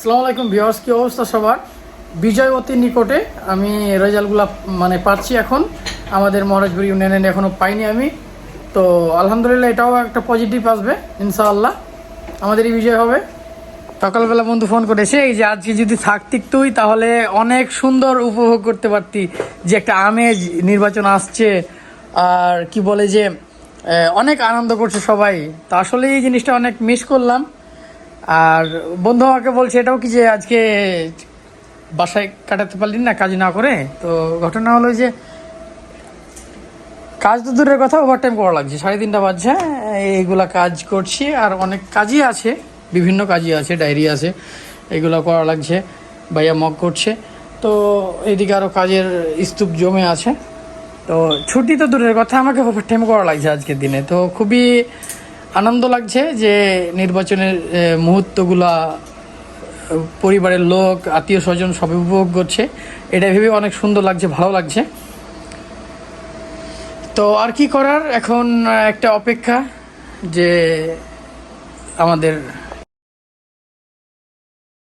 আসসালামু আলাইকুম ভিউয়ার্স, কি অবস্থা সবার? বিজয় অতি নিকটে আমি রেজাল্টগুলো মানে পাচ্ছি এখন। আমাদের মহারাজপুর ইউনিয়নে এখনও পাইনি আমি। তো আলহামদুলিল্লাহ এটাও একটা পজিটিভ আসবে, ইনশাআল্লাহ। আমাদেরই বিজয় হবে। সকালবেলা বন্ধু ফোন করেছে, এই যে আজকে যদি থাকতিক তুই, তাহলে অনেক সুন্দর উপভোগ করতে পারতি। যে একটা আমেজ নির্বাচন আসছে, আর কি বলে যে অনেক আনন্দ করছে সবাই। তো আসলে এই জিনিসটা অনেক মিস করলাম। আর বন্ধু আমাকে বলছে এটাও কি যে আজকে বাসায় কাটাতে পারলি না, কাজ না করে? তো ঘটনা হলো যে কাজ তো দূরের কথা ওভারটাইম করা লাগছে। সাড়ে তিনটা বাজছে, এইগুলা কাজ করছি আর অনেক কাজই আছে, বিভিন্ন কাজই আছে, ডায়েরি আছে, এগুলো করা লাগছে, ভাইয়া মগ করছে। তো এদিকে আরও কাজের স্তূপ জমে আছে। তো ছুটি তো দূরের কথা, আমাকে ওভারটাইম করা লাগছে আজকের দিনে। তো খুবই আনন্দ লাগছে যে নির্বাচনের মুহূর্তগুলা পরিবারের লোক, আত্মীয় স্বজন সব উপভোগ করছে। এটা ভেবে অনেক সুন্দর লাগছে, ভালো লাগছে। তো আর কি করার? এখন একটা অপেক্ষা যে আমাদের